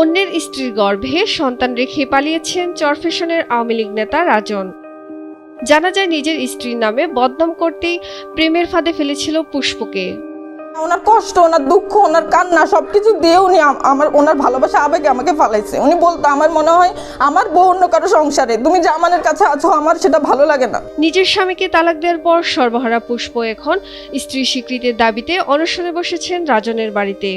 অন্যের স্ত্রীর গর্ভে সন্তান রেখে পালিয়েছেন চরফেশনের আওয়ামী লীগ নেতা রাজন। জানা যায় নিজের স্ত্রীর নামে বদনাম করতেই প্রেমের ফাঁদে ফেলেছিল পুষ্পকে। ওনার কষ্ট ওনার দুঃখ ওনার কান্না সবকিছু দিয়ে উনি আমার ওনার ভালোবাসা আবেগে আমাকে ফালাইছে। উনি বলতো আমার মনে হয় আমার বউ অন্য কারও সংসারে। তুমি জামানের কাছে আছো আমার সেটা ভালো লাগে না। নিজের স্বামীকে তালাক দেওয়ার পর সর্বহারা পুষ্প এখন স্ত্রী স্বীকৃতির দাবিতে অনশনে বসেছেন রাজনের বাড়িতে।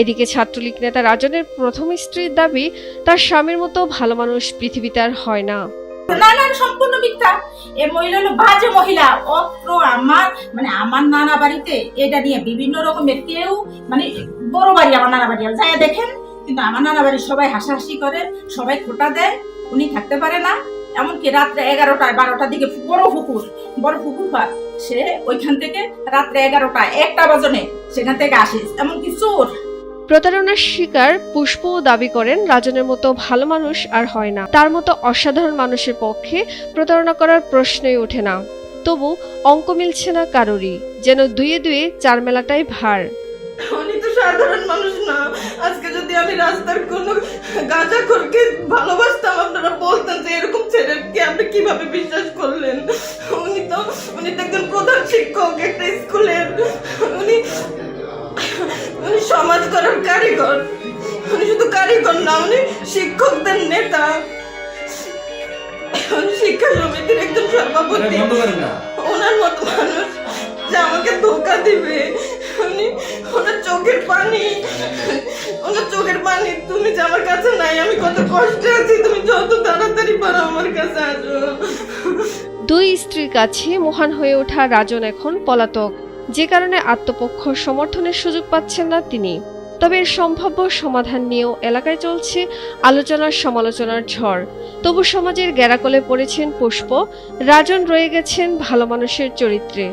এদিকে ছাত্রলীগ নেতা রাজনের প্রথম স্ত্রীর দাবি, তার স্বামীর মতো ভালো মানুষ পৃথিবীতে আর হয় না। সম্পূর্ণ মিথ্যা। এ মহিলা হলো বাজে মহিলা, অত্র আমার মানে আমার নানা বাড়িতে। এটা নিয়ে বিভিন্ন রকমের কেউ মানে বড় বাড়ি, আমার নানা বাড়ি। দেখেন, কিন্তু আমার নানা বাড়ির সবাই হাসাহাসি করে, সবাই খোটা দেয়, উনি থাকতে পারে না। এমনকি রাত্রে এগারোটায়, বারোটার দিকে বড় পুকুর বড় পুকুর পার সে ওইখান থেকে রাত্রে এগারোটা একটা বাজনে সেখান থেকে আসিস এমনকি চোর প্রতারণার শিকার পুষ্পও দাবি করেন, রাজনের মতো ভালো মানুষ আর হয় না। তার মতো অসাধারণ মানুষের পক্ষে প্রতারণা করার প্রশ্নই ওঠে না। তবু অঙ্ক মিলছে না কারোরই, যেন দুয়ে দুয়ে চার মেলাটাই ভার। উনি তো সাধারণ মানুষ না। আজকে যদি আমি রাস্তার কোনো গাঁজা ভালোবাসতাম, আপনারা বলতেন যে এরকম আপনি কীভাবে বিশ্বাস করলেন? উনি তো উনি তো একজন প্রধান শিক্ষক, একটা স্কুলের। উনি উনি সমাজ করার কারিগর। উনি শুধু কারিগর না উনি শিক্ষকদের নেতা। উনি শিক্ষা সমিতির একজন সভাপতি। ওনার মতো মানুষ যে আমাকে ধোকা দিবে। উনি ওনার চোখের পানি। ওনার চোখের পানি তুমি যে আমার কাছে নাই আমি কত কষ্টে আছি। তুমি যত তাড়াতাড়ি পারো আমার কাছে আসো। দুই স্ত্রীর কাছে মহান হয়ে ওঠা রাজন এখন পলাতক। যে কারণে আত্মপক্ষ সমর্থনের সুযোগ পাচ্ছেন না তিনি। তবে এর সম্ভাব্য সমাধান নিয়েও এলাকায় চলছে আলোচনার সমালোচনার ঝড়। তবু সমাজের গ্যারাকলে পড়েছেন পুষ্প, রাজন রয়ে গেছেন ভালো মানুষের চরিত্রে।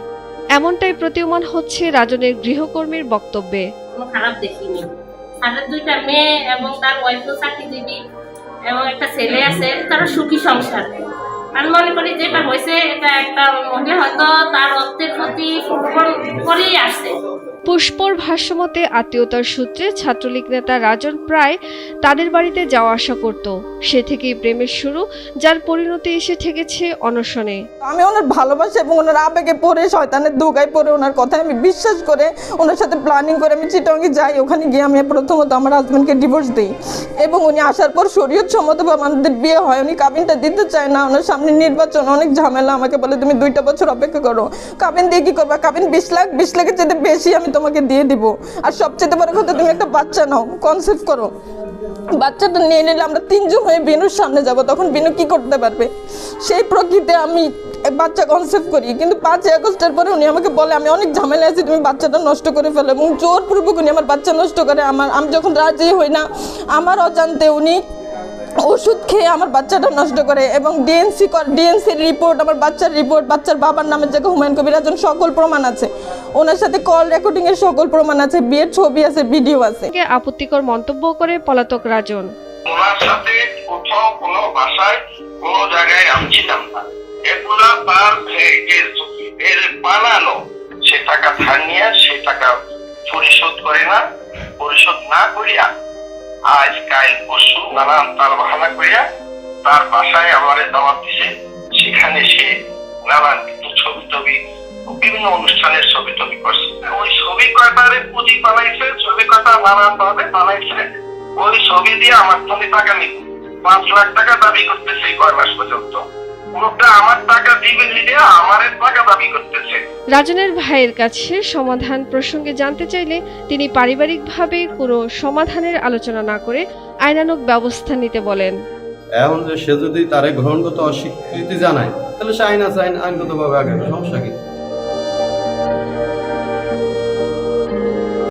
এমনটাই প্রতীয়মান হচ্ছে রাজনের গৃহকর্মীর বক্তব্যে। খারাপ দেখিনি। তাদের দুইটা মেয়ে এবং তার এবং একটা ছেলে আছে, তারা সুখী সংসার আমি মনে করি যেটা হয়েছে, এটা একটা মহিলা হয়তো অর্থের করেই আসছে পুষ্পর ভাষ্যমতে আত্মীয়তার সূত্রে ছাত্রলীগ নেতা রাজন প্রায় তাদের বাড়িতে যাওয়া আসা করত। সে থেকেই প্রেমের শুরু, যার পরিণতি এসে ঠেকেছে অনশনে। আমি ওনার ভালোবাসা এবং ওনার আবেগে পড়ে, শয়তানের ধোকায় পড়ে ওনার কথায় আমি বিশ্বাস করে, ওনার সাথে প্ল্যানিং করে আমি চিটঙ্গে যাই। ওখানে গিয়ে আমি প্রথমত আমার হাজব্যান্ডকে ডিভোর্স দিই এবং উনি আসার পর শরীয়ত সম্মতভাবে আমাদের বিয়ে হয়। উনি কাবিনটা দিতে চায় না, ওনার সামনে নির্বাচন, অনেক ঝামেলা। আমাকে বলে, তুমি দুইটা বছর অপেক্ষা করো। কাবিন দিয়ে কি করবা? কাবিন বিশ লাখ, বিশ লাখের যেতে বেশি আমি তোমাকে দিয়ে দিব। আর সবচেয়ে বড় কথা, তুমি একটা বাচ্চা নাও কনসেপ্ট করো। বাচ্চাটা নিয়ে নিলে আমরা তিনজন হয়ে বিনুর সামনে যাব, তখন বিনু কি করতে পারবে? সেই প্রকৃতি আমি বাচ্চা কনসেপ্ট করি। কিন্তু পাঁচ আগস্টের পরে উনি আমাকে বলে, আমি অনেক ঝামেলা আছি, তুমি বাচ্চাটা নষ্ট করে ফেলো। এবং জোরপূর্বক উনি আমার বাচ্চা নষ্ট করে। আমার আমি যখন রাজি হই না, আমার অজান্তে উনি ওষুধ খেয়ে আমার বাচ্চাটা নষ্ট করে এবং ডিএনসি ডিএনসির রিপোর্ট আমার বাচ্চার রিপোর্ট বাচ্চার বাবার নামের জায়গায় হুমায়ুন কবির একজন সকল প্রমাণ আছে। ওনার সাথে কল রেকর্ডিং এর সকল প্রমাণ আছে বিয়ের ছবি আছে ভিডিও আছে। আপত্তিকর মন্তব্য করে পলাতক রাজন? ওনার সাথে কোথাও কোনো বাসায় কোনো জায়গায় আমি ছিলাম না। এগুলা তার কাল পরশু নানান তার বাহানা করিয়া তার বাসায় আমারে দাওয়াত দিছে। সেখানে সে নানান কিছু ছবি টবি বিভিন্ন অনুষ্ঠানের ছবি টবি করছে ওই ছবি কয়টারে পুঁজি বানাইছে? ছবি কয়টা নানান ভাবে বানাইছে? ওই ছবি দিয়ে আমার থেকে টাকা নিত পাঁচ লাখ টাকা দাবি করতেছে কয় মাস পর্যন্ত। রাজনের ভাইয়ের কাছে সমাধান প্রসঙ্গে জানতে চাইলে তিনি পারিবারিকভাবে কোনো সমাধানের আলোচনা না করে আইনানুগ ব্যবস্থা নিতে বলেন। এখন যে সে যদি তারে গ্রহণগত অস্বীকৃতি জানায়, তাহলে সে আইন আছে, আইন আইনগতভাবে আগে সমস্যা কি?